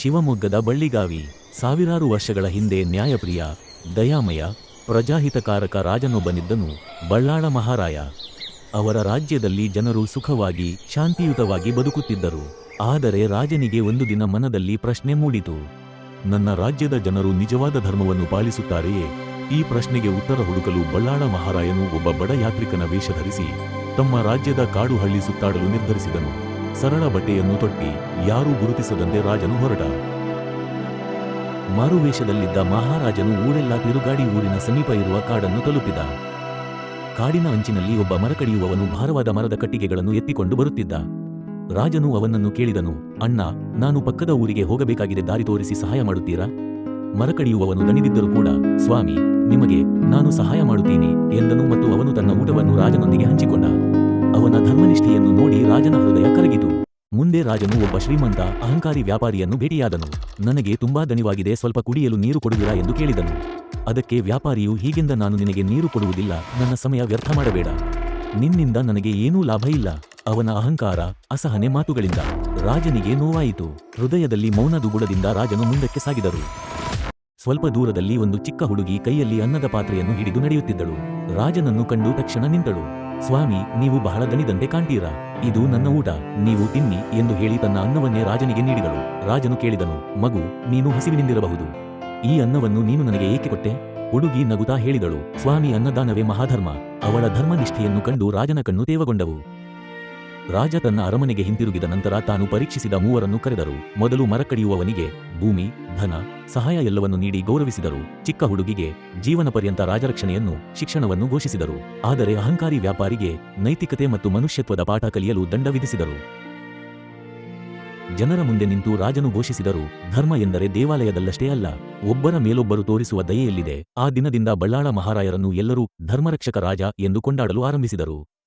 ಶಿವಮೊಗ್ಗದ ಬಳ್ಳಿಗಾವಿ ಸಾವಿರಾರು ವರ್ಷಗಳ ಹಿಂದೆ ನ್ಯಾಯಪ್ರಿಯ, ದಯಾಮಯ, ಪ್ರಜಾಹಿತಕಾರಕ ರಾಜನೊಬ್ಬನಿದ್ದನು ಬಳ್ಳಾಳ ಮಹಾರಾಯ. ಅವರ ರಾಜ್ಯದಲ್ಲಿ ಜನರು ಸುಖವಾಗಿ, ಶಾಂತಿಯುತವಾಗಿ ಬದುಕುತ್ತಿದ್ದರು. ಆದರೆ ರಾಜನಿಗೆ ಒಂದು ದಿನ ಮನದಲ್ಲಿ ಪ್ರಶ್ನೆ ಮೂಡಿತು. ನನ್ನ ರಾಜ್ಯದ ಜನರು ನಿಜವಾದ ಧರ್ಮವನ್ನು ಪಾಲಿಸುತ್ತಾರೆಯೇ? ಈ ಪ್ರಶ್ನೆಗೆ ಉತ್ತರ ಹುಡುಕಲು ಬಳ್ಳಾಳ ಮಹಾರಾಯನು ಒಬ್ಬ ಬಡ ಯಾತ್ರಿಕನ ವೇಷ ಧರಿಸಿ ತಮ್ಮ ರಾಜ್ಯದ ಕಾಡು ಹಳ್ಳಿ ಸುತ್ತಾಡಲು ನಿರ್ಧರಿಸಿದನು. ಸರಳ ಬಟ್ಟೆಯನ್ನು ತೊಟ್ಟಿ ಯಾರೂ ಗುರುತಿಸದಂತೆ ರಾಜನು ಹೊರಟ. ಮಾರುವೇಷದಲ್ಲಿದ್ದ ಮಹಾರಾಜನು ಊರೆಲ್ಲ ತಿರುಗಾಡಿ ಊರಿನ ಸಮೀಪ ಇರುವ ಕಾಡನ್ನು ತಲುಪಿದ. ಕಾಡಿನ ಅಂಚಿನಲ್ಲಿ ಒಬ್ಬ ಮರಕಡಿಯುವವನು ಭಾರವಾದ ಮರದ ಕಟ್ಟಿಗೆಗಳನ್ನು ಎತ್ತಿಕೊಂಡು ಬರುತ್ತಿದ್ದ. ರಾಜನು ಅವನನ್ನು ಕೇಳಿದನು, ಅಣ್ಣ, ನಾನು ಪಕ್ಕದ ಊರಿಗೆ ಹೋಗಬೇಕಾಗಿದೆ, ದಾರಿ ತೋರಿಸಿ ಸಹಾಯ ಮಾಡುತ್ತೀರಾ? ಮರಕಡಿಯುವವನು ದಣಿದಿದ್ದರೂ ಕೂಡ, ಸ್ವಾಮಿ, ನಿಮಗೆ ನಾನು ಸಹಾಯ ಮಾಡುತ್ತೀನಿ ಎಂದನು ಮತ್ತು ಅವನು ತನ್ನ ಊಟವನ್ನು ರಾಜನೊಂದಿಗೆ ಹಂಚಿಕೊಂಡ. ಅವನ ಧರ್ಮನಿಷ್ಠೆಯನ್ನು ನೋಡಿ ರಾಜನ ಹೃದಯ ಕರಗಿತು. ಮುಂದೆ ರಾಜನು ಒಬ್ಬ ಶ್ರೀಮಂತ, ಅಹಂಕಾರಿ ವ್ಯಾಪಾರಿಯನ್ನು ಭೇಟಿಯಾದನು. ನನಗೆ ತುಂಬಾ ದಣಿವಾಗಿದೆ, ಸ್ವಲ್ಪ ಕುಡಿಯಲು ನೀರು ಕೊಡುವಿರಾ ಎಂದು ಕೇಳಿದನು. ಅದಕ್ಕೆ ವ್ಯಾಪಾರಿಯು, ಹೀಗೆಂದ ನಾನು ನಿನಗೆ ನೀರು ಕೊಡುವುದಿಲ್ಲ, ನನ್ನ ಸಮಯ ವ್ಯರ್ಥ ಮಾಡಬೇಡ. ನಿನ್ನಿಂದ ನನಗೆ ಏನೂ ಲಾಭ ಇಲ್ಲ. ಅವನ ಅಹಂಕಾರ, ಅಸಹನೆ ಮಾತುಗಳಿಂದ ರಾಜನಿಗೆ ನೋವಾಯಿತು. ಹೃದಯದಲ್ಲಿ ಮೌನ ದುಗುಡದಿಂದ ರಾಜನು ಮುಂದಕ್ಕೆ ಸಾಗಿದರು. ಸ್ವಲ್ಪ ದೂರದಲ್ಲಿ ಒಂದು ಚಿಕ್ಕ ಹುಡುಗಿ ಕೈಯಲ್ಲಿ ಅನ್ನದ ಪಾತ್ರೆಯನ್ನು ಹಿಡಿದು ನಡೆಯುತ್ತಿದ್ದಳು. ರಾಜನನ್ನು ಕಂಡು ತಕ್ಷಣ ನಿಂತಳು. ಸ್ವಾಮಿ, ನೀವು ಬಹಳ ದಣಿದಂತೆ ಕಾಣ್ತೀರಾ? ಇದು ನನ್ನ ಊಟ. ನೀವು ತಿನ್ನಿ ಎಂದು ಹೇಳಿ ತನ್ನ ಅನ್ನವನ್ನೇ ರಾಜನಿಗೆ ನೀಡಿದಳು. ರಾಜನು ಕೇಳಿದನು, ಮಗು, ನೀನು ಹಸಿವಿನಿಂದಿರಬಹುದು. ಈ ಅನ್ನವನ್ನು ನೀನು ನನಗೆ ಏಕೆ ಕೊಟ್ಟೆ? ಹುಡುಗಿ ನಗುತ್ತಾ ಹೇಳಿದಳು, ಸ್ವಾಮಿ, ಅನ್ನದಾನವೇ ಮಹಾಧರ್ಮ. ಅವಳ ಧರ್ಮನಿಷ್ಠೆಯನ್ನು ಕಂಡು ರಾಜನ ಕಣ್ಣು ತೇವಗೊಂಡವು. ರಾಜ ತನ್ನ ಅರಮನೆಗೆ ಹಿಂತಿರುಗಿದ ನಂತರ ತಾನು ಪರೀಕ್ಷಿಸಿದ ಮೂವರನ್ನು ಕರೆದರು. ಮೊದಲು ಮರಕಡಿಯುವವನಿಗೆ, ಭೂಮಿ ಧನ, ಸಹಾಯ ಎಲ್ಲವನ್ನು ನೀಡಿ ಗೌರವಿಸಿದರು. ಚಿಕ್ಕ ಹುಡುಗಿಗೆ ಜೀವನ ಪರ್ಯಂತ ರಾಜರಕ್ಷಣೆಯನ್ನು, ಶಿಕ್ಷಣವನ್ನು ಘೋಷಿಸಿದರು. ಆದರೆ ಅಹಂಕಾರಿ ವ್ಯಾಪಾರಿಗೆ ನೈತಿಕತೆ ಮತ್ತು ಮನುಷ್ಯತ್ವದ ಪಾಠ ಕಲಿಯಲು ದಂಡ ವಿಧಿಸಿದರು. ಜನರ ಮುಂದೆ ನಿಂತು ರಾಜನು ಘೋಷಿಸಿದರು, ಧರ್ಮ ಎಂದರೆ ದೇವಾಲಯದಲ್ಲಷ್ಟೇ ಅಲ್ಲ, ಒಬ್ಬರ ಮೇಲೊಬ್ಬರು ತೋರಿಸುವ ದಯೆಯಲ್ಲಿದೆ. ಆ ದಿನದಿಂದ ಬಳ್ಳಾಳ ಮಹಾರಾಯರನ್ನು ಎಲ್ಲರೂ ಧರ್ಮರಕ್ಷಕ ರಾಜ ಎಂದು ಕೊಂಡಾಡಲು ಆರಂಭಿಸಿದರು.